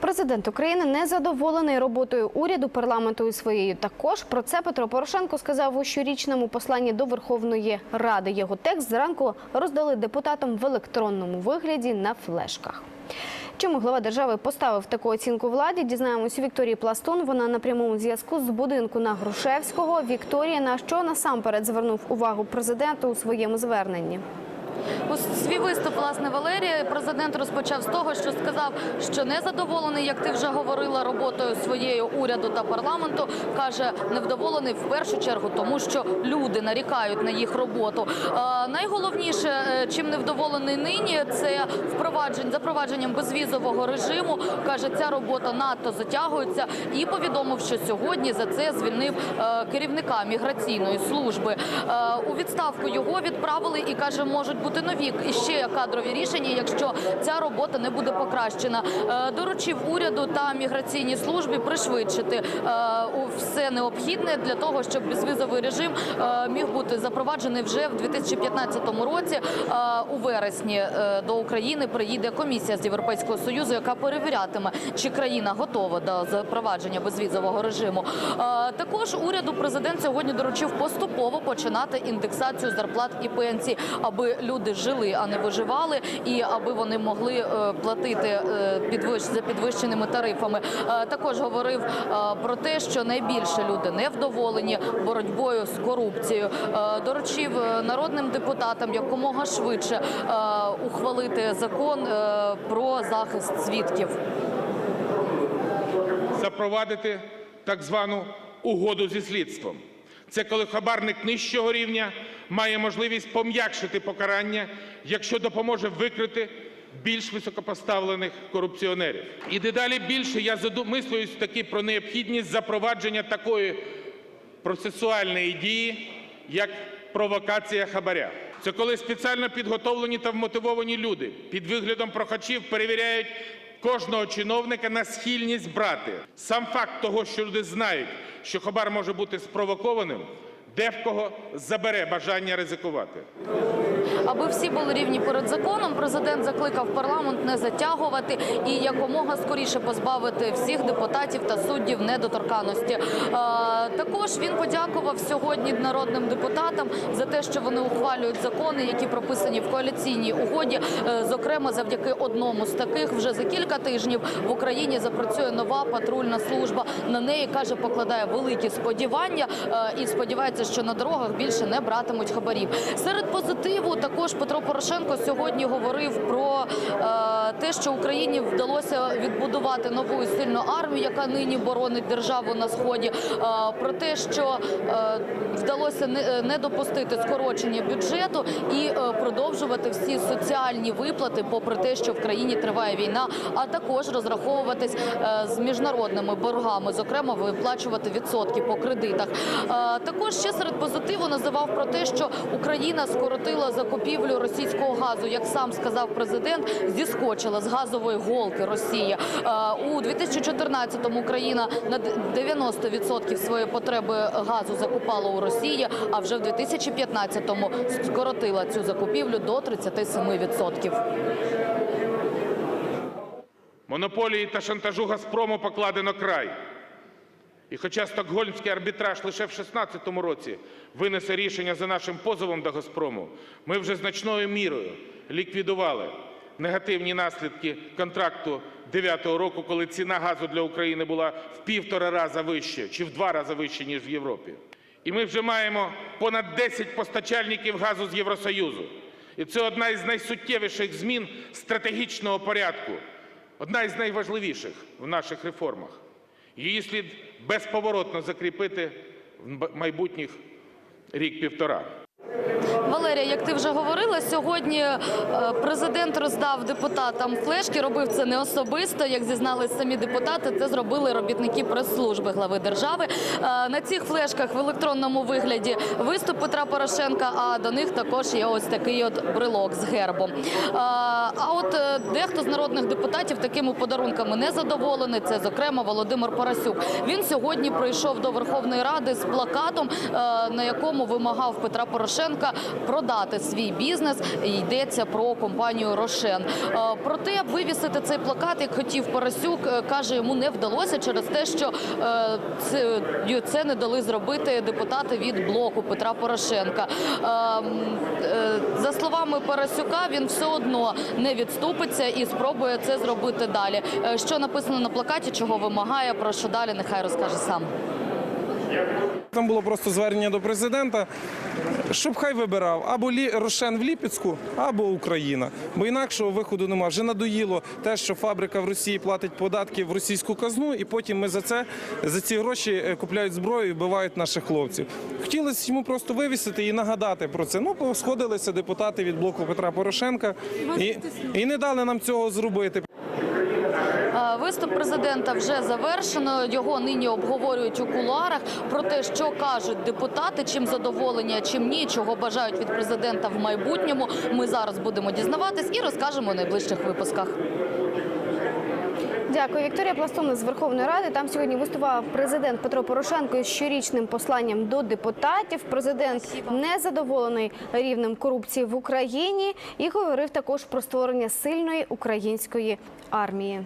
Президент України не задоволений роботою уряду, парламенту і своєю. Також про це Петро Порошенко сказав у щорічному посланні до Верховної Ради. Його текст зранку роздали депутатам в електронному вигляді на флешках. Чому глава держави поставив таку оцінку владі? Дізнаємось у Вікторії Пластун. Вона на прямому зв'язку з будинку на Грушевського. Вікторія, на що насамперед звернув увагу президент у своєму зверненні? У свій виступ, власне, Валерія, президент розпочав з того, що сказав, що не задоволений, як ти вже говорила, роботою своєю уряду та парламенту. Каже, невдоволений в першу чергу, тому що люди нарікають на їх роботу. Найголовніше, е, чим невдоволений нині, це впровадження запровадженням безвізового режиму. каже, ця робота надто затягується, і повідомив, що сьогодні за це звільнив е, керівника міграційної служби. Е, у відставку його відправили і каже, можуть бути нові і ще кадрові рішення, якщо ця робота не буде покращена. Е, Доручив уряду та міграційній службі пришвидшити е, все необхідне для того, щоб безвізовий режим е, міг бути запроваджений вже в 2015 році. У вересні до України приїде комісія з Європейського союзу, яка перевірятиме, чи країна готова до запровадження безвізового режиму. Також уряду президент сьогодні доручив поступово починати індексацію зарплат і пенсій, аби люди жили, а не виживали, і аби вони могли е, платити е, за підвищеними тарифами. Е, Також говорив про те, що найбільше люди невдоволені боротьбою з корупцією. Доручив народним депутатам якомога швидше ухвалити закон про захист свідків. запровадити так звану угоду зі слідством. Це коли хабарник нижчого рівня має можливість пом'якшити покарання, якщо допоможе викрити більш високопоставлених корупціонерів. І дедалі більше я задумислююсь таки про необхідність запровадження такої процесуальної дії, як провокація хабаря. Це коли спеціально підготовлені та вмотивовані люди під виглядом прохачів перевіряють кожного чиновника на схильність брати. Сам факт того, що люди знають, що хабар може бути спровокованим, де в кого забере бажання ризикувати. Аби всі були рівні перед законом, президент закликав парламент не затягувати і якомога скоріше позбавити всіх депутатів та суддів недоторканості. Е, Також він подякував сьогодні народним депутатам за те, що вони ухвалюють закони, які прописані в коаліційній угоді. Е, Зокрема, завдяки одному з таких вже за кілька тижнів в Україні запрацює нова патрульна служба. На неї каже, покладає великі сподівання е, і сподівається, що на дорогах більше не братимуть хабарів. Серед позитиву також Петро Порошенко сьогодні говорив про е, те, що Україні вдалося відбудувати нову і сильну армію, яка нині боронить державу на сході. Е, про те, що е, вдалося не, не допустити скорочення бюджету і е, продовжувати всі соціальні виплати, попри те, що в країні триває війна, а також розраховуватись е, з міжнародними боргами, зокрема виплачувати відсотки по кредитах. Е, Також ще серед позитиву називав про те, що Україна скоротила закупівлю російського газу, як сам сказав президент, зіскочила з газової голки Росії. Е, У 2014-му Україна на 90% своєї потреби газу закупала у Росії, а вже в 2015-му скоротила цю закупівлю до 37%. Монополії та шантажу Газпрому покладено край. І хоча стокгольмський арбітраж лише в 2016 році винесе рішення за нашим позовом до Газпрому, ми вже значною мірою ліквідували негативні наслідки контракту 9-го року, коли ціна газу для України була в півтора рази вище чи в два рази вище, ніж в Європі. І ми вже маємо понад 10 постачальників газу з Євросоюзу. І це одна із найсуттєвіших змін стратегічного порядку, одна із найважливіших в наших реформах. Її слід безповоротно закріпити в майбутніх рік-півтора. Валерія, як ти вже говорила, сьогодні е, президент роздав депутатам флешки. Робив це не особисто. Як зізнались самі депутати, це зробили робітники прес-служби глави держави. Е, На цих флешках в електронному вигляді виступ Петра Порошенка. А до них також є ось такий от брелок з гербом. Е, А от дехто з народних депутатів такими подарунками не задоволений. Це, зокрема, Володимир Парасюк. Він сьогодні прийшов до Верховної Ради з плакатом, на якому вимагав Петра Порошенка продати свій бізнес. Йдеться про компанію Рошен. Е, Проте вивісити цей плакат, як хотів Парасюк, е, каже, йому не вдалося через те, що е, це, не дали зробити депутати від блоку Петра Порошенка. Е, м, е, За словами Парасюка, він все одно не відступиться і спробує це зробити далі. Що написано на плакаті, чого вимагає, про що далі, нехай розкаже сам. Там було просто звернення до президента, щоб хай вибирав або. Рошен в Ліпецьку, або Україна. Бо інакшого виходу немає. Вже надоїло те, що фабрика в Росії платить податки в російську казну, і потім ми за це за ці гроші е, купляють зброю і вбивають наших хлопців. Хотілося йому просто вивісити і нагадати про це. Ну, сходилися депутати від блоку Петра Порошенка і, і не дали нам цього зробити. Виступ президента вже завершено. Його нині обговорюють у кулуарах про те, що кажуть депутати, чим задоволені, чим ні, чого бажають від президента в майбутньому. Ми зараз будемо дізнаватись і розкажемо у найближчих випусках. Дякую, Вікторія Пластун з Верховної Ради. Там сьогодні виступав президент Петро Порошенко із щорічним посланням до депутатів. Президент не задоволений рівнем корупції в Україні і говорив також про створення сильної української армії.